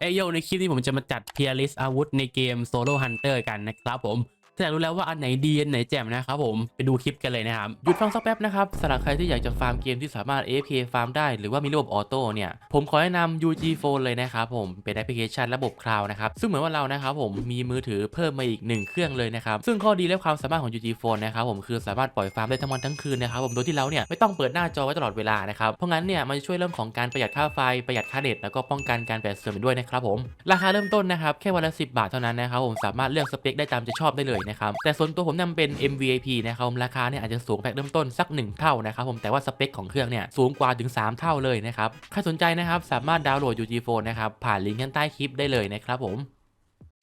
เอโยในคลิปนี้ผมจะมาจัดเพียร์ลิสอาวุธในเกมโซโล่ฮันเตอร์กันนะครับผม ถ้าอยากรู้แล้วว่าอันไหนดีอันไหนแจ่มนะครับผมไปดูคลิปกันเลยนะครับหยุดฟังสักแป๊บนะครับสำหรับใครที่อยากจะฟาร์มเกมที่สามารถ AFK ฟาร์มได้หรือว่ามีระบบออโต้เนี่ยผมขอแนะนำ UG Phone เลยนะครับผมเป็นแอปพลิเคชันระบบคลาวด์นะครับซึ่งเหมือนว่าเรานะครับผมมีมือถือเพิ่มมาอีกหนึ่งเครื่องเลยนะครับซึ่งข้อดีและความสามารถของ UG Phone นะครับผมคือสามารถปล่อยฟาร์มได้ทั้งวันทั้งคืนนะครับผมโดยที่เราเนี่ยไม่ต้องเปิดหน้าจอไว้ตลอดเวลานะครับเพราะงั้นเนี่ยมันจะช่วยเรื่องของการประหยัดค่าไฟประหยัดค่าเน็ตแล้วก็ป้องกันการแปดเสื่อมด้วยนะครับผมราคาเริ่มต้นนะครับแค่วันละ 10 บาทเท่านั้นนะครับผมสามารถเลือกสเปคได้ตามใจชอบได้เลยนะครับแต่ส่วนตัวผมนำเป็น MVIP นะครับผมราคาเนี่ยอาจจะสูงแพ็คเริ่มต้นสัก 1 เท่านะครับผมแต่ว่าสเปคของเครื่องเนี่ยสูงกว่าถึง 3 เท่าเลยนะครับใครสนใจนะครับสามารถดาวน์โหลด UG Phone นะครับผ่านลิงก์ข้างใต้คลิปได้เลยนะครับผม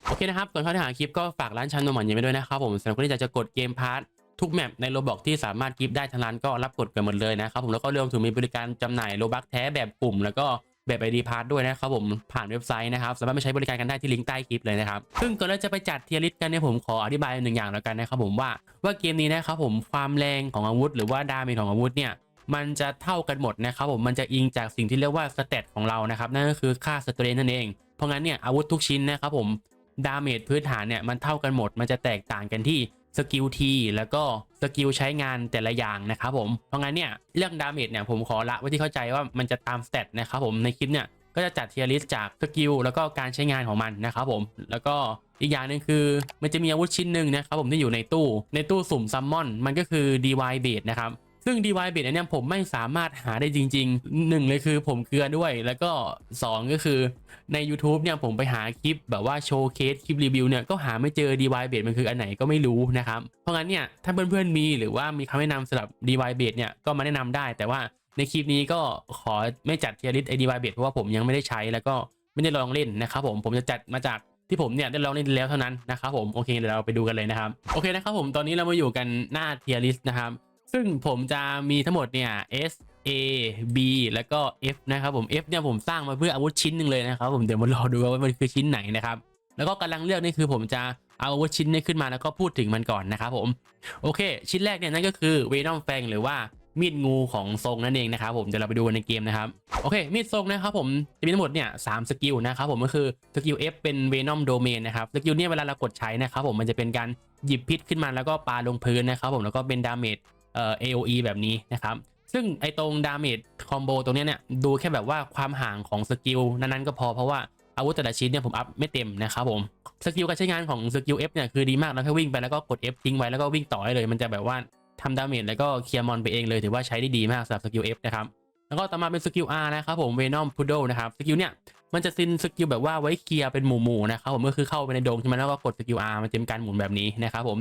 โอเคนะครับก่อนเข้าเนื้อหาคลิปก็ฝากร้านชันนมหวานเย็นไปด้วยนะครับผมสำหรับคนที่อยากจะกดเกมพาร์ททุกแมปในโลบอกที่สามารถกิฟต์ได้ทางร้านก็รับกดกันหมดเลยนะครับผมแล้วก็รวมถึงมีบริการจำหน่ายโลบักแท้แบบกลุ่ม แล้วก็ แบบ ID พาร์ทด้วยนะครับผมผ่านเว็บไซต์นะครับสามารถไปใช้บริการกันได้ที่ลิงก์ใต้คลิปเลยนะครับซึ่งก่อนเราจะไปจัดเทียริสกันเนี่ยผมขออธิบายหนึ่งอย่างแล้วกันนะครับผมว่าว่าเกมนี้นะครับผมความแรงของอาวุธ หรือว่าดาเมจของอาวุธเนี่ยมันจะเท่ากันหมดนะครับผมมันจะอิงจากสิ่งที่เรียกว่าสเตตของเรานะครับนั่นก็คือค่าสเตรนนั่นเองเพราะงั้นเนี่ยอาวุธทุกชิ้นนะครับผมดาเมจพื้นฐานเนี่ยมันเท่ากันหมด มันจะแตกต่างกันที่ สกิลทีแล้วก็สกิลใช้งานแต่ละอย่างนะครับผม เพราะงั้นเนี่ยเรื่องดาเมจเนี่ยผมขอละไว้ที่เข้าใจว่ามันจะตามสเตตนะครับผมในคลิปเนี่ยก็จะจัดเทียร์ลิสต์จากสกิลแล้วก็การใช้งานของมันนะครับผม แล้วก็อีกอย่างหนึ่งคือ มันจะมีอาวุธชิ้นหนึ่งนะครับผมที่อยู่ในตู้ ในตู้สุ่มซัมมอน มันก็คือ DY b a s e นะครับ ซึ่ง DY b a s e อันเนี้ยผมไม่สามารถหาได้จริงๆหนึ่งเลยคือผมเกลือด้วย แล้วก็สองก็คือใน YouTube เนี่ยผมไปหาคลิปแบบว่าโชว์เคสคลิปรีวิวเนี่ยก็หาไม่เจอ DY b a s e มันคืออันไหนก็ไม่รู้นะครับ เพราะงั้นเนี่ยถ้าเพื่อนๆมีหรือว่ามีคำแนะนำสำหรับ DY b a s e เนี่ยก็มาแนะนำได้ แต่ว่าในคลิปนี้ก็ขอไม่จัดเทียริสไอ DY b a s e เพราะว่าผมยังไม่ได้ใช้แล้วก็ไม่ได้ลองเล่นนะครับผมผมจะจัดมาจากที่ผมเนี่ยได้ลองเล่นแล้วเท่านั้นนะครับผมโอเคเดี๋ยวเราไปดูกันเลยนะครับโอเคนะครับผมตอนนี้เรามาอยู่กันหน้าเทียริสนะครับ ซึ่งผมจะมีทั้งหมดเนี่ย S A B แล้วก็ F นะครับผม F เนี่ยผมสร้างมาเพื่ออาวุธชิ้นหนึ่งเลยนะครับผมเดี๋ยวมารอดูว่ามันคือชิ้นไหนนะครับแล้วก็กำลังเลือกนี่คือผมจะเอาอาวุธชิ้นนี้ขึ้นมาแล้วก็พูดถึงมันก่อนนะครับผมโอเค ชิ้นแรกเนี่ยนั่นก็คือเวนอมแฟงหรือว่ามีดงูของทรงนั่นเองนะครับผมเดี๋ยวเราไปดูกันในเกมนะครับโอเคมีดทรงนะครับผมจะมีทั้งหมดเนี่ยสามสกิลนะครับผมก็คือสกิล F เป็นเวนอมโดเมนนะครับสกิลเนี่ยเวลาเรากดใช้นะครับผมมันจะเป็นการหยิบพิษขึ้นมาแล้วก็ปาลงพื้นนะครับผมแล้วก็เป็นดาเมจ เอ่อ AOE แบบนี้นะครับ ซึ่งไอตรงดาเมจคอมโบตรงเนี้ยเนี่ยดูแค่แบบว่าความห่างของสกิลนั้นๆก็พอเพราะว่าอาวุธแต่ละชิ้นเนี่ยผมอัพไม่เต็มนะครับผมสกิลการใช้งานของสกิล F เนี่ยคือดีมากแล้วแค่วิ่งไปแล้วก็กด F ทิ้งไว้แล้วก็วิ่งต่อได้เลย มันจะแบบว่าทำดาเมจแล้วก็เคลียร์มอนไปเองเลยถือว่าใช้ได้ดีมากสำหรับสกิล F นะครับแล้วก็ต่อมาเป็นสกิล R นะครับผม Venom Poodle นะครับสกิลเนี่ยมันจะซินสกิลแบบว่าไว้เคลียร์เป็นหมู่ๆนะครับผมก็คือเข้าไปในโดมใช่ไหมแล้วก็กดสกิล R มันจะเป็นการหมุนแบบนี้นะครับผม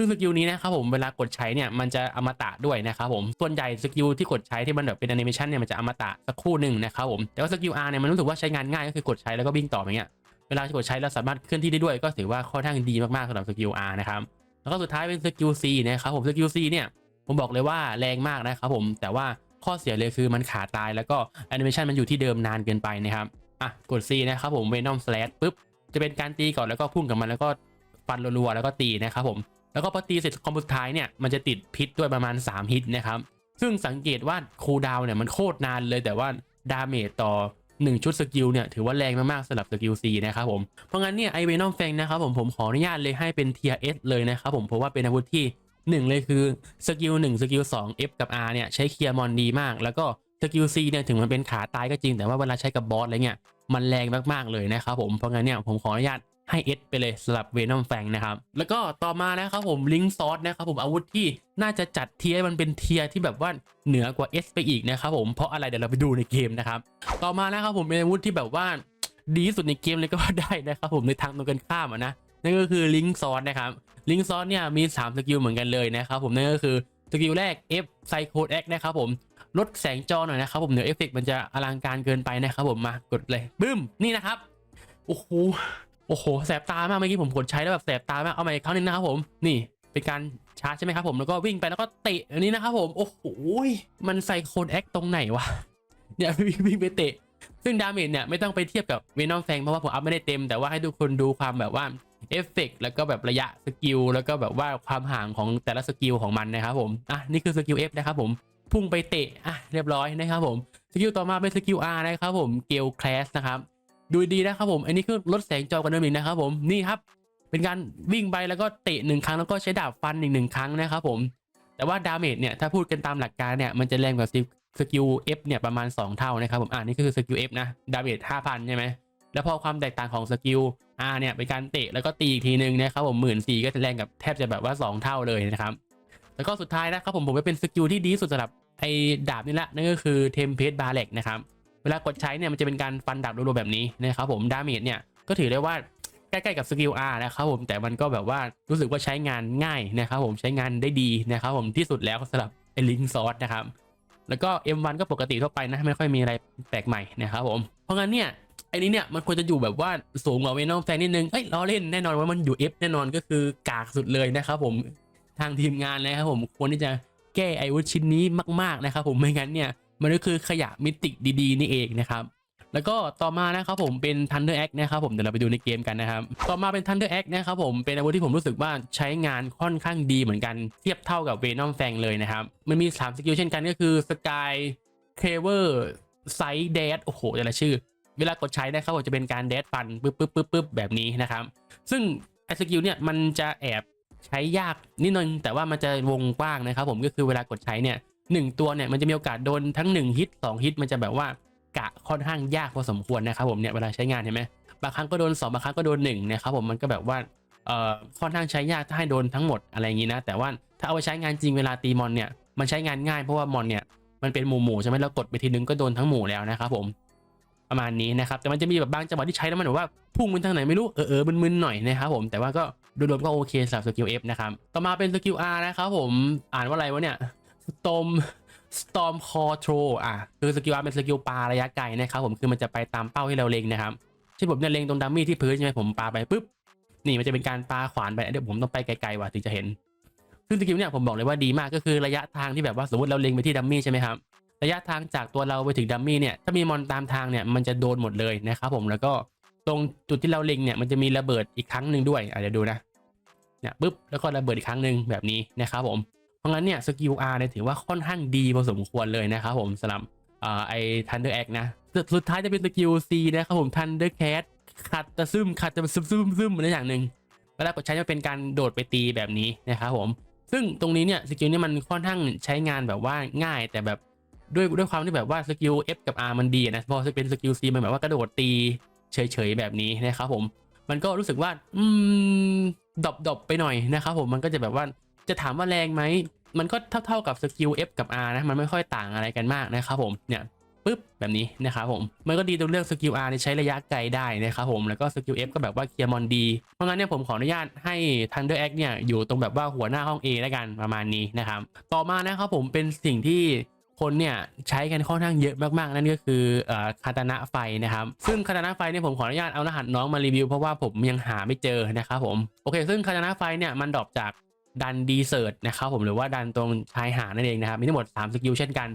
ซึ่งสกิลนี้นะครับผมเวลากดใช้เนี่ยมันจะอมตะด้วยนะครับผมส่วนใหญ่สกิลที่กดใช้ที่มันแบบเป็นแอนิเมชันเนี่ยมันจะอมตะสักครู่หนึ่งนะครับผมแต่ว่าสกิล R เนี่ยมันรู้สึกว่าใช้งานง่ายก็คือกดใช้แล้วก็วิ่งต่ออย่างเงี้ยเวลากดใช้แล้วสามารถเคลื่อนที่ได้ด้วย ก็ถือว่าค่อนข้างดีมากๆสำหรับสกิล R นะครับแล้วก็สุดท้ายเป็นสกิล C นะครับผมสกิล C เนี่ยผมบอกเลยว่าแรงมากนะครับผมแต่ว่าข้อเสียเลยคือมันขาตายแล้วก็แอนิเมชันมันอยู่ที่เดิมนานเกินไปนะครับอะกด C นะครับผม Venom Slash ปุ๊บจะเป็นการตีก่อนแล้วก็พุ่งกับมันแล้วก็ฟันรัวๆแล้วก็ตีนะครับผม แล้วก็พอตีเสร็จคอมสุดท้ายเนี่ยมันจะติดพิษด้วยประมาณ 3 ฮิตนะครับ ซึ่งสังเกตว่าคูลดาวเนี่ยมันโคตรนานเลยแต่ว่าดาเมจต่อ 1 ชุดสกิลเนี่ยถือว่าแรงมากๆสำหรับสกิล C นะครับผม เพราะงั้นเนี่ยไอเวนอมแฟงนะครับผมผมขออนุญาตเลยให้เป็นเทียร์ S เลยนะครับผมเพราะว่าเป็นอาวุธที่ 1 เลยคือสกิล1สกิล2 F กับ R เนี่ยใช้เคลียร์มอนดีมาก แล้วก็สกิล C เนี่ยถึงมันเป็นขาตายก็จริงแต่ว่าเวลาใช้กับบอสอะไรเงี้ยมันแรงมากๆเลยนะครับผมเพราะงั้นเนี่ยผมขออนุญาต ให้ S ไปเลยสำหรับเวนอมแฟงนะครับ แล้วก็ต่อมานะครับผมลิงซอสนะครับผมอาวุธที่น่าจะจัดเทียร์มันเป็นเทียร์ที่แบบว่าเหนือกว่า S ไปอีกนะครับผมเพราะอะไรเดี๋ยวเราไปดูในเกมนะครับต่อมานะครับผมเป็นอาวุธที่แบบว่าดีที่สุดในเกมเลยก็ว่าได้นะครับผมในทางตรงกันข้ามอะนะนั่นก็คือลิงซอสนะครับลิงซอสเนี่ยมี 3 สกิลเหมือนกันเลยนะครับผมนั่นก็คือสกิลแรก F Psycho X นะครับผมลดแสงจอหน่อยนะครับผมเดี๋ยวเอฟเฟกมันจะอลังการเกินไปนะครับผมมากดเลยบึ้มนี่นะครับโอ้โห โอ้โหแสบตามากเมื่อกี้ผมกดใช้แล้วแบบแสบตามากเอาใหม่อีกครั้งหนึงนะครับผมนี่เป็นการชาร์จใช่ไหมครับผมแล้วก็วิ่งไปแล้วก็เตะอันนี้นะครับผมโอ้โหมันใส่โคนแอคตรงไหนวะเนี่ยวิ่งไปเตะ ซึ่งดาเมจเนี่ยไม่ต้องไปเทียบกับเวนอมแฟงเพราะว่าผมอัพไม่ได้เต็มแต่ว่าให้ทุกคนดูความแบบว่าเอฟเฟกต์แล้วก็แบบระยะสกิลแล้วก็แบบว่าความห่างของแต่ละสกิลของมันนะครับผมอะนี่คือสกิล F นะครับผมพุ่งไปเตะอะเรียบร้อยนะครับผมสกิลต่อมาเป็นสกิล R นะครับผมเกลคลาสนะครับ ดูดีนะครับผม อันนี้คือลดแสงจอกันเดิมอีกนะครับผมนี่ครับ เป็นการวิ่งไปแล้วก็เตะหนึ่งครั้งแล้วก็ใช้ดาบฟันอีกหนึ่งครั้งนะครับผม แต่ว่าดาเมจเนี่ยถ้าพูดกันตามหลักการเนี่ยมันจะแรงกว่าสกิล F เนี่ยประมาณ 2 เท่านะครับผมอ่านี่คือสกิล F นะดาเมจ5,000 ใช่ไหมแล้วพอความแตกต่างของสกิล R เนี่ยเป็นการเตะแล้วก็ตีอีกทีนึงนะครับผมหมื่นสี่ก็จะแรงกับแทบจะแบบว่า 2 เท่าเลยนะครับแล้วก็สุดท้ายนะครับผมผมว่าเป็นสกิลที่ดีสุดสำหรับไอ้ดาบนี่แหละนั่นก็คือเทมเพสบาเล็กนะครับ เวลากดใช้เนี่ยมันจะเป็นการฟันดาบรัวๆแบบนี้นะครับผมดาเมจเนี่ยก็ถือได้ว่าใกล้ๆกับสกิล R นะครับผมแต่มันก็แบบว่ารู้สึกว่าใช้งานง่ายนะครับผมใช้งานได้ดีนะครับผมที่สุดแล้วสำหรับไอ้ลิงซอสนะครับแล้วก็ M1 ก็ปกติทั่วไปนะไม่ค่อยมีอะไรแปลกใหม่นะครับผมเพราะงั้นเนี่ยไอ้นี้เนี่ยมันควรจะอยู่แบบว่าสูงกว่าเวนอมแฟนนิดนึงเอ้ยล้อเล่นแน่นอนว่ามันอยู่ F แน่นอนก็คือกากสุดเลยนะครับผมทางทีมงานเลยครับผมควรที่จะแก้ไอวุธชิ้นนี้มากๆนะครับผมไม่งั้นเนี่ย มันก็คือขยะมิติดีๆนี่เองนะครับแล้วก็ต่อมานะครับผมเป็น Thunder Axe นะครับผมเดี๋ยวเราไปดูในเกมกันนะครับ ต่อมาเป็น Thunder Axe นะครับผมเป็นอาวุธที่ผมรู้สึกว่าใช้งานค่อนข้างดีเหมือนกันเทียบเท่ากับ Venom Fang เลยนะครับ มันมี 3 สกิลเช่นกันก็คือ Sky Craver Side Dash โอ้โหแต่ละชื่อ เวลากดใช้นะครับผมจะเป็นการเดดฟันปึ๊บปึ๊บปึ๊บปึ๊บแบบนี้นะครับ ซึ่งไอสกิลเนี่ยมันจะแอบใช้ยากนิดนึงแต่ว่ามันจะวงกว้างนะครับผมก็คือเวลากดใช้เนี่ย หนึ่งตัวเนี่ยมันจะมีโอกาสโดนทั้ง 1 ฮิต 2 ฮิต มันจะแบบว่ากะค่อนข้างยากพอสมควรนะครับผมเนี่ยเวลาใช้งานเห็นไหมบางครั้งก็โดน 2 บางครั้งก็โดน1นะครับผมมันก็แบบว่าเอ่อค่อนข้างใช้ยากถ้าให้โดนทั้งหมดอะไรอย่างนี้นะแต่ว่าถ้าเอาไปใช้งานจริงเวลาตีมอนเนี่ยมันใช้งานง่ายเพราะว่ามอนเนี่ยมันเป็นหมู่หมู่ๆใช่ไหมแล้วกดไปทีนึงก็โดนทั้งหมู่แล้วนะครับผมประมาณนี้นะครับแต่มันจะมีแบบบางจังหวะที่ใช้แล้วมันแบบว่าพุ่งมันทางไหนไม่รู้เออเออมึนๆหน่อยนะครับผมแต่ว่าก็โดยรวมก็โอเคสำหรับสกิล F นะครับต่อมาเป็นสกิล R นะครับผมอ่านว่าอะไรวะเนี่ย Storm Storm Control อะคือสกิล R เป็นสกิลปลาระยะไกลนะครับผมคือมันจะไปตามเป้าที่เราเล็งนะครับเช่นผมเนี่ยเล็งตรงดัมมี่ที่พื้นใช่ไหมผมปาไปปุ๊บนี่มันจะเป็นการปาขวานไปเดี๋ยวผมต้องไปไกลๆว่ะถึงจะเห็น ซึ่งสกิลเนี่ยผมบอกเลยว่าดีมากก็คือระยะทางที่แบบว่าสมมติเราเล็งไปที่ดัมมี่ใช่ไหมครับระยะทางจากตัวเราไปถึงดัมมี่เนี่ยถ้ามีมอนตามทางเนี่ยมันจะโดนหมดเลยนะครับผมแล้วก็ตรงจุดที่เราเล็งเนี่ยมันจะมีระเบิดอีกครั้งหนึ่งด้วยอะเดี๋ยวดูนะเนี่ยปุ๊บแล้วก็ระเบิดอีกครั้งหนึ่งแบบนี้นะครับผม เพราะงั้นเนี่ยสกิล R เนี่ยถือว่าค่อนข้างดีพอสมควรเลยนะครับผมสำหรับไอ้ Thunder Axe นะสุดสุดท้ายจะเป็นสกิล C นะครับผม Thunder Cat ขัดจะซึมขัดจะซึมซึมซึมเหมือนอย่างหนึ่งเวลากดใช้จะเป็นการโดดไปตีแบบนี้นะครับผม ซึ่งตรงนี้เนี่ยสกิลนี้มันค่อนข้างใช้งานแบบว่าง่ายแต่แบบด้วยด้วยความที่แบบว่าสกิล F กับ R มันดีนะพอจะเป็นสกิล C มันแบบว่ากระโดดตีเฉยๆแบบนี้นะครับผม มันก็รู้สึกว่า อืมดรอปดรอปไปหน่อยนะครับผมมันก็จะแบบว่า จะถามว่าแรงไหม มันก็เท่าๆกับสกิล F กับ R นะ มันไม่ค่อยต่างอะไรกันมากนะครับผม เนี่ยปึ๊บแบบนี้นะครับผม มันก็ดีตรงเรื่องสกิล R ที่ใช้ระยะไกลได้นะครับผม แล้วก็สกิล F ก็แบบว่าเคลียร์มอนดี เพราะงั้นเนี่ยผมขออนุญาตให้ Thunder X เนี่ยอยู่ตรงแบบว่าหัวหน้าห้อง A แล้วกันประมาณนี้นะครับ ต่อมานะครับผมเป็นสิ่งที่คนเนี่ยใช้กันค่อนข้างเยอะมากๆ นั่นก็คือเอ่อคาตานะไฟนะครับ ซึ่งคาตานะไฟเนี่ยผมขออนุญาตเอารหัสน้องมารีวิวเพราะว่าผมยังหาไม่เจอนะครับผม โอเค ซึ่งคาตานะไฟเนี่ยมันดรอปจาก ดันดีเซิร์ตนะครับผมหรือว่าดันตรงชายหาดนั่นเองนะครับมีทั้งหมด 3 สกิลเช่นกัน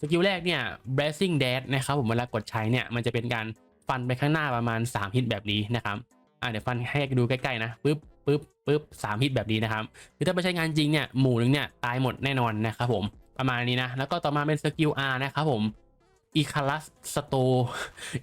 สกิลแรกเนี่ย blessing dash นะครับผมเวลากดใช้เนี่ยมันจะเป็นการฟันไปข้างหน้าประมาณ 3 ฮิตแบบนี้นะครับอะเดี๋ยวฟันให้ดูใกล้ๆนะปึ๊บปึ๊บปึ๊บสามฮิตแบบนี้นะครับคือถ้าไปใช้งานจริงเนี่ยหมู่หนึงเนี่ยตายหมดแน่นอนนะครับผมประมาณนี้นะแล้วก็ต่อมาเป็นสกิล R นะครับผม อีคารัสสโต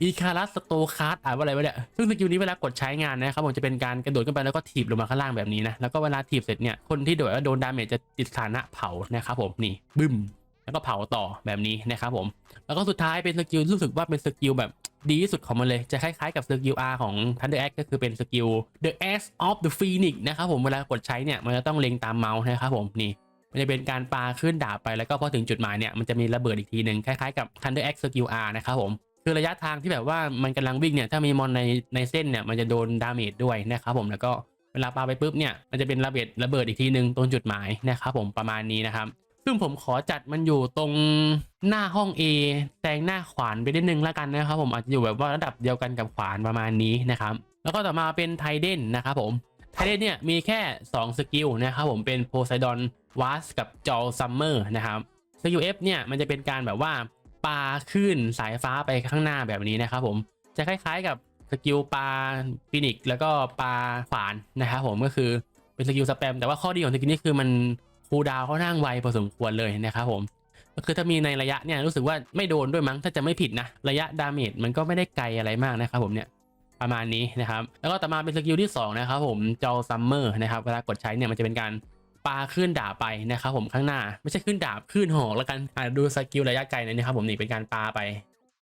อีคารัสสโตคาร์ดอ่านว่าอะไรวะเนี่ย ซึ่งสกิลนี้เวลากดใช้งานนะครับผมจะเป็นการกระโดดขึ้นไปแล้วก็ถีบลงมาข้างล่างแบบนี้นะ แล้วก็เวลาถีบเสร็จเนี่ย คนที่โดดแล้วโดนดาเมจจะติดสถานะเผานะครับผมนี่บึ้ม แล้วก็เผาต่อแบบนี้นะครับผม แล้วก็สุดท้ายเป็นสกิลรู้สึกว่าเป็นสกิลแบบดีที่สุดของมันเลย จะคล้ายๆกับสกิล R ของ Thunder Axe ก็คือเป็นสกิล The Axe of the Phoenix นะครับผมเวลากดใช้เนี่ยมันจะต้องเล็งตามเมาส์นะครับผมนี่ มันจะเป็นการปาขึ้นดาบไปแล้วก็พอถึงจุดหมายเนี่ยมันจะมีระเบิดอีกทีหนึ่งคล้ายๆกับ Thunder Axe สกิล R นะครับผมคือระยะทางที่แบบว่ามันกำลังวิ่งเนี่ยถ้ามีมอนในในเส้นเนี่ยมันจะโดนดาเมจด้วยนะครับผมแล้วก็เวลาปาไปปุ๊บเนี่ยมันจะเป็นระเบิดระเบิดอีกทีหนึ่งตรงจุดหมายนะครับผมประมาณนี้นะครับซึ่งผมขอจัดมันอยู่ตรงหน้าห้อง A แซงหน้าขวานไปนิดนึงแล้วกันนะครับผมอาจจะอยู่แบบว่าระดับเดียวกันกับขวานประมาณนี้นะครับแล้วก็ต่อมาเป็นไทเดนนะครับผม ไทเดนเนี่ยมีแค่ 2 สกิลนะครับผมเป็นโพไซดอนวาสกับจอลซัมเมอร์นะครับสกิล F เนี่ยมันจะเป็นการแบบว่าปาขึ้นสายฟ้าไปข้างหน้าแบบนี้นะครับผมจะคล้ายๆกับสกิลปาฟินิกแล้วก็ปาขวานนะครับผมก็คือเป็นสกิลสแปมแต่ว่าข้อดีของสกิลนี้คือมันคูดาวน์ค่อนข้างไวพอสมควรเลยนะครับผมก็คือถ้ามีในระยะเนี่ยรู้สึกว่าไม่โดนด้วยมั้งถ้าจะไม่ผิดนะ ระยะดาเมจมันก็ไม่ได้ไกลอะไรมากนะครับผมเนี่ย ประมาณนี้นะครับ แล้วก็ต่อมาเป็นสกิลที่สองนะครับผมจอซัมเมอร์นะครับ เวลากดใช้เนี่ยมันจะเป็นการปาขึ้นดาบไปนะครับผมข้างหน้าไม่ใช่ขึ้นดาบขึ้นหอกแล้วกันอ่าดูสกิลระยะไกลหนอยนะครับผมนี่เป็นการปาไป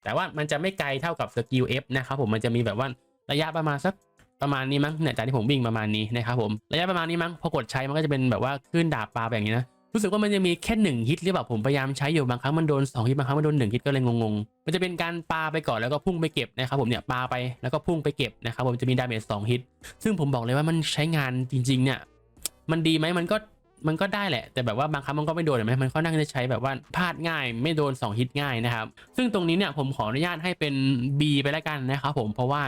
แต่ว่ามันจะไม่ไกลเท่ากับสกิล F นะครับผมมันจะมีแบบว่าระยะประมาณสักประมาณนี้มั้งเนี่ยจากที่ผมวิ่งประมาณนี้นะครับผมระยะประมาณนี้มั้งพอกดใช้มันก็จะเป็นแบบว่าขึ้นดาบปาแบบนี้นะ รู้สึกว่ามันจะมีแค่หนึ่งฮิตหรือเปล่าผมพยายามใช้อยู่บางครั้งมันโดนสองฮิตบางครั้งมันโดนหนึ่งฮิตก็เลยงงๆ มันจะเป็นการปาไปก่อนแล้วก็พุ่งไปเก็บนะครับผมเนี่ยปาไปแล้วก็พุ่งไปเก็บนะครับผมจะมีดาเมจสองฮิต ซึ่งผมบอกเลยว่ามันใช้งานจริงๆเนี่ยมันดีไหมมันก็มันก็ได้แหละ แต่แบบว่าบางครั้งมันก็ไม่โดนเห็นไหมมันก็นั่งจะใช้แบบว่าพลาดง่าย ไม่โดน 2 ฮิตง่ายนะครับ ซึ่งตรงนี้เนี่ยผมขออนุญาตให้เป็น B ไปแล้วกันนะครับผมเพราะว่า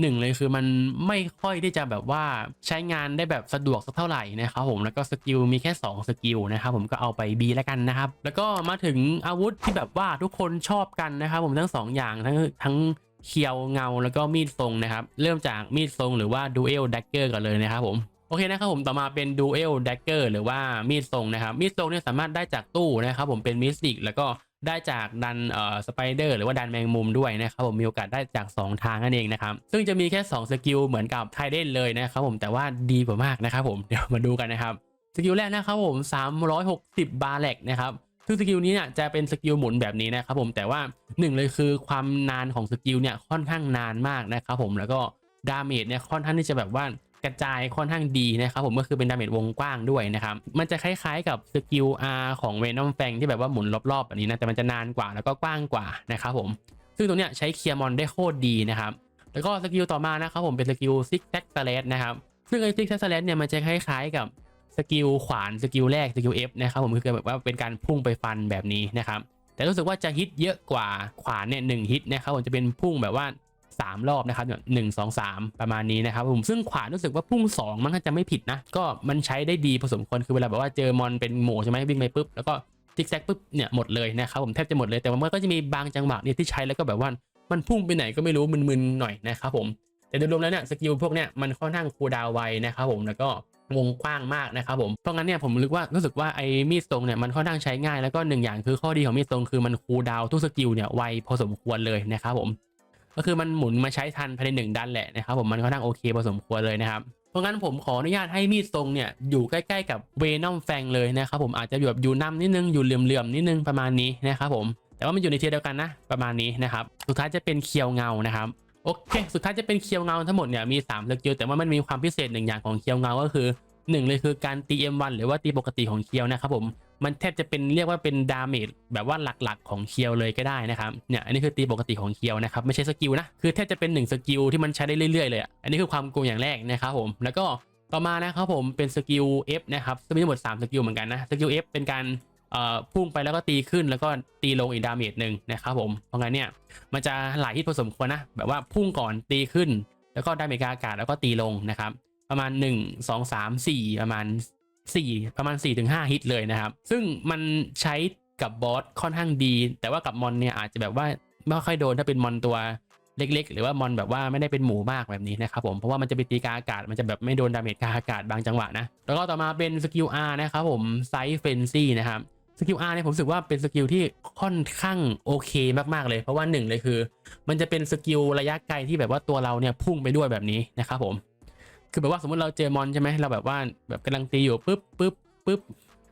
หนึ่งเลยคือมันไม่ค่อยที่จะแบบว่าใช้งานได้แบบสะดวกสักเท่าไหร่นะครับผมแล้วก็สกิลมีแค่2สกิลนะครับผมก็เอาไป B แล้วกันนะครับ แล้วก็มาถึงอาวุธที่แบบว่าทุกคนชอบกันนะครับผมทั้งสองอย่างทั้งทั้งเคียวเงาแล้วก็มีดทรงนะครับ เริ่มจากมีดทรงหรือว่า Dual Dagger กันเลยนะครับผมโอเคนะครับผมต่อมาเป็น Dual Dagger หรือว่ามีดทรงนะครับมีดทรงเนี่ยสามารถได้จากตู้นะครับผมเป็นมิสติกแล้วก็ ได้จากดันเอ่อสไปเดอร์หรือว่าดันแมงมุมด้วยนะครับผมมีโอกาสได้จาก 2 ทางนั่นเองนะครับซึ่งจะมีแค่ 2 สกิลเหมือนกับไทเดนเลยนะครับผมแต่ว่าดีกว่ามากนะครับผมเดี๋ยวมาดูกันนะครับสกิลแรกนะครับผม 360 บาร์แลกนะครับซึ่งสกิลนี้เนี่ยจะเป็นสกิลหมุนแบบนี้นะครับผมแต่ว่าหนึ่งเลยคือความนานของสกิลเนี่ยค่อนข้างนานมากนะครับผมแล้วก็ดาเมจเนี่ยค่อนข้างที่จะแบบว่า กระจายค่อนข้างดีนะครับผมก็คือเป็นดาเมจวงกว้างด้วยนะครับ มันจะคล้ายๆกับสกิล R ของ Venom Fang ที่แบบว่าหมุนรอบๆแบบนี้นะแต่มันจะนานกว่าแล้วก็กว้างกว่านะครับผมซึ่งตรงเนี้ยใช้เคลียร์มอนได้โคตรดีนะครับแล้วก็สกิลต่อมานะครับผมเป็นสกิลซิกแซกสเลสนะครับซึ่งไอ้ซิกแซกสเลสเนี่ยมันจะคล้ายๆกับสกิลขวานสกิลแรกสกิล F นะครับผมคือแบบว่าเป็นการพุ่งไปฟันแบบนี้นะครับแต่รู้สึกว่าจะฮิตเยอะกว่าขวานเนี่ยหนึ่งฮิตนะครับผมจะเป็นพุ่งแบบว่า 3 รอบนะครับหนึ่งสองสามประมาณนี้นะครับผมซึ่งขวานรู้สึกว่าพุ่ง2มันก็จะไม่ผิดนะ ก็มันใช้ได้ดีพอสมควรคือเวลาแบบว่าเจอมอนเป็นหมูใช่ไหมวิ่งไปปุ๊บแล้วก็ซิกแซกปุ๊บเนี่ยหมดเลยนะครับผมแทบจะหมดเลยแต่ว่ามันก็จะมีบางจังหวะเนี่ยที่ใช้แล้วก็แบบว่ามันพุ่งไปไหนก็ไม่รู้มึนๆหน่อยนะครับผมแต่โดยรวมแล้วเนี่ยสกิลพวกเนี้ยมันค่อนข้างคูดาวไวนะครับผมแล้วก็วงกว้างมากนะครับผมเพราะงั้นเนี่ยผมรู้ว่ารู้สึกว่าไอ้มีดทรงเนี่ยมันค่อนข้างใช้ง่ายแล้วก็หนึ่งอย่างคือข้อดีของมีดทรงคือมันคูดาวทุกสกิลเนี่ยไวพอสมควรเลยนะครับผม ก็คือมันหมุนมาใช้ทันภายในหนึ่งดันแหละนะครับผมมันค่อนข้งโอเคพอสมควรเลยนะครับเพราะงั้นผมขออนุญาตให้มีดทรงเนี่ยอยู่ใกล้ๆกับเวนอมแฟงเลยนะครับผมอาจจะอยู่แบบอยู่นำนิดนึงอยู่เหลื่อมๆนิดนึงประมาณนี้นะครับผมแต่ว่ามันอยู่ในเทียเดียวกันนะประมาณนี้นะครับสุดท้ายจะเป็นเคียวเงานะครับโอเค สุดท้ายจะเป็นเคียวเงาทั้งหมดเนี่ยมี3สกิลแต่ว่ามันมีความพิเศษหนึ่งอย่างของเคียวเงาก็คือ หนึ่งเลยคือการตี M1 หรือว่าตีปกติของเคียวนะครับผมมันแทบจะเป็นเรียกว่าเป็นดาเมจแบบว่าหลักๆของเคียวเลยก็ได้นะครับเนี่ยอันนี้คือตีปกติของเคียวนะครับไม่ใช่สกิลนะคือแทบจะเป็นหนึ่งสกิลที่มันใช้ได้เรื่อยๆเลยอะอันนี้คือความโกงอย่างแรกนะครับผมแล้วก็ต่อมานะครับผมเป็นสกิล F นะครับซึ่งมีทั้งหมด3สกิลเหมือนกันนะสกิล F เป็นการพุ่งไปแล้วก็ตีขึ้นแล้วก็ตีลงอีกดาเมจหนึ่งนะครับผมเพราะงั้นเนี่ยมันจะหลายฮิตพอสมควรนะแบบว่าพุ่งก่อนตีขึ้น แล้วก็ได้เมกาอากาศแล้วก็ตีลงนะครับ ประมาณ 1 2 3 4 ประมาณ 4 ประมาณ 4-5 ฮิตเลยนะครับ ซึ่งมันใช้กับบอสค่อนข้างดี แต่ว่ากับมอนเนี่ยอาจจะแบบว่าไม่ค่อยโดนถ้าเป็นมอนตัวเล็ก ๆ หรือว่ามอนแบบว่าไม่ได้เป็นหมูมากแบบนี้นะครับผมเพราะว่ามันจะไปตีกาอากาศมันจะแบบไม่โดนดาเมจกาอากาศบางจังหวะนะแล้วก็ต่อมาเป็นสกิล R นะครับผมไซส์เฟนซี่นะครับสกิล R เนี่ยผมรู้สึกว่าเป็นสกิลที่ค่อนข้างโอเคมากๆเลย เพราะว่าหนึ่งเลยคือ มันจะเป็นสกิลระยะไกลที่แบบว่าตัวเราเนี่ยพุ่งไปด้วยแบบนี้นะครับผม คือแบบว่าสมมติเราเจอมอนใช่ไหมเราแบบว่าแบบกำลังตีอยู่ปุ๊บปุ๊บปุ๊บ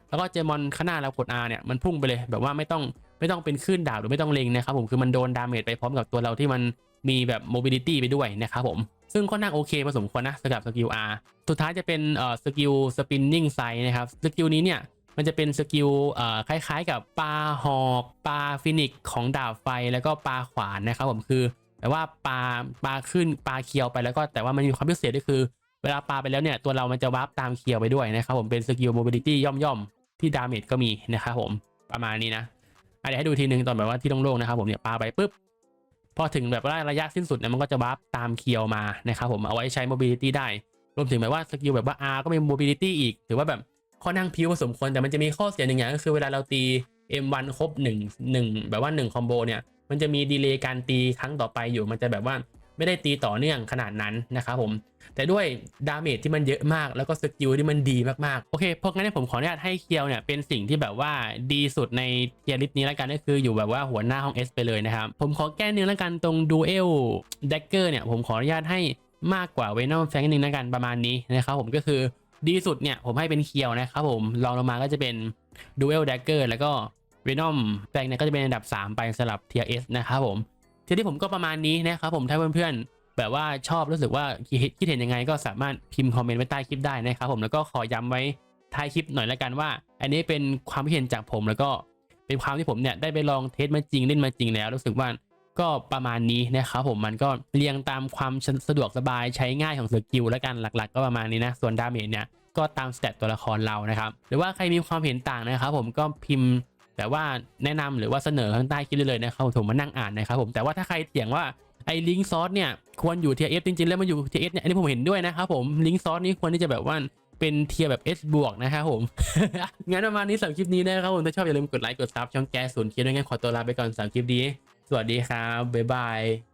แล้วก็เจอมอนข้างหน้าเรากด R เนี่ยมันพุ่งไปเลย แบบว่าไม่ต้องไม่ต้องเป็นคลื่นดาบหรือไม่ต้องเล็งนะครับผมคือมันโดนดาเมจไปพร้อมกับตัวเราที่มันมีแบบโมบิลิตี้ไปด้วยนะครับผมซึ่งค่อนข้างโอเคพอสมควรนะสำหรับสกิล R สุดท้ายจะเป็นเอ่อสกิลสปินนิ่งไซนะครับสกิลนี้เนี่ยมันจะเป็นสกิลเอ่อคล้ายๆ กับปลาหอกปลาฟินิกของดาบไฟแล้วก็ปลาขวานนะครับผมคือแปลว่าปลาปลาขึ้นปลาเคียวไปแล้วก็แต่ว่ามันมีความพิเศษก็คือ เวลาปาไปแล้วเนี่ยตัวเรามันจะวาร์ปตามเคียวไปด้วยนะครับผมเป็นสกิลโมบิลิตี้ย่อมๆที่ดาเมจก็มีนะครับผมประมาณนี้นะเดี๋ยวให้ดูทีนึงตอนแบบว่าที่โล่งๆนะครับผมเนี่ยปาไปปุ๊บพอถึงแบบว่าระยะสิ้นสุดเนี่ยมันก็จะวาร์ปตามเคียวมานะครับผมเอาไว้ใช้โมบิลิตี้ได้ รวมถึงแบบว่าสกิลแบบว่า R ก็มีโมบิลิตี้อีกถือว่าแบบค่อนข้างพิวพอสมควรแต่มันจะมีข้อเสียหนึ่งอย่างก็คือเวลาเราตี M1 ครบ1 1แบบว่า1คอมโบเนี่ยมันจะมีดีเลย์การตีครั้งต่อไปอยู่มันจะแบบว่า ไม่ได้ตีต่อเนื่องขนาดนั้นนะครับผม แต่ด้วยดาเมจที่มันเยอะมากแล้วก็สกิลที่มันดีมากๆ โอเคเพราะงั้นผมขออนุญาตให้เคียวเนี่ยเป็นสิ่งที่แบบว่าดีสุดในเทียริสต์นี้แล้วกันก็คืออยู่แบบว่าหัวหน้าห้อง S ไปเลยนะครับ ผมขอแก้นึงแล้วกันตรงดูเอลเดกเกอร์เนี่ยผมขออนุญาตให้มากกว่าเวนอมแฟงนึงแล้วกันประมาณนี้นะครับผมก็คือดีสุดเนี่ยผมให้เป็นเคียวนะครับผมรองลงมาก็จะเป็นดูเอลเดกเกอร์แล้วก็เวนอมแฟงเนี่ยก็จะเป็นอันดับ 3 ไปสำหรับเทียร์ S นะครับผม ทีนี้ผมก็ประมาณนี้นะครับผมถ้าเพื่อนๆแบบว่าชอบรู้สึกว่าคิดเห็นยังไงก็สามารถพิมพ์คอมเมนต์ไว้ใต้คลิปได้นะครับผมแล้วก็ขอย้ำไว้ท้ายคลิปหน่อยละกันว่า อันนี้เป็นความคิดเห็นจากผมแล้วก็เป็นความที่ผมเนี่ยได้ไปลองเทสมาจริงเล่นมาจริงแล้ว รู้สึกว่าก็ประมาณนี้นะครับผมมันก็เรียงตามความสะดวกสบายใช้ง่ายของสกิลแล้วกันหลัก ๆ ก็ประมาณนี้นะส่วนดาเมจเนี่ยก็ตามสเตตตัวละครเรานะครับ หรือว่าใครมีความเห็นต่างนะครับผมก็พิมพ์ แต่ว่าแนะนำหรือว่าเสนอข้างใต้คลิปได้เลยนะครับผมมานั่งอ่านนะครับผมแต่ว่าถ้าใครเถียงว่าไอ้ลิงก์ซอสเนี่ยควรอยู่เทียเอฟจริงๆ แล้วมันอยู่เทียเอฟเนี่ยอันนี้ผมเห็นด้วยนะครับผมลิงก์ซอสนี่ควรที่จะแบบว่าเป็นเทียร์แบบ S บวกนะครับผม งั้นประมาณนี้สำหรับคลิปนี้นะครับผมถ้าชอบอย่าลืมกดไลค์กดซับช่องแกส่วนย์คิดด้วยงั้นขอตัวลาไปก่อนสำหรับคลิปนี้ สวัสดีครับบ๊ายบาย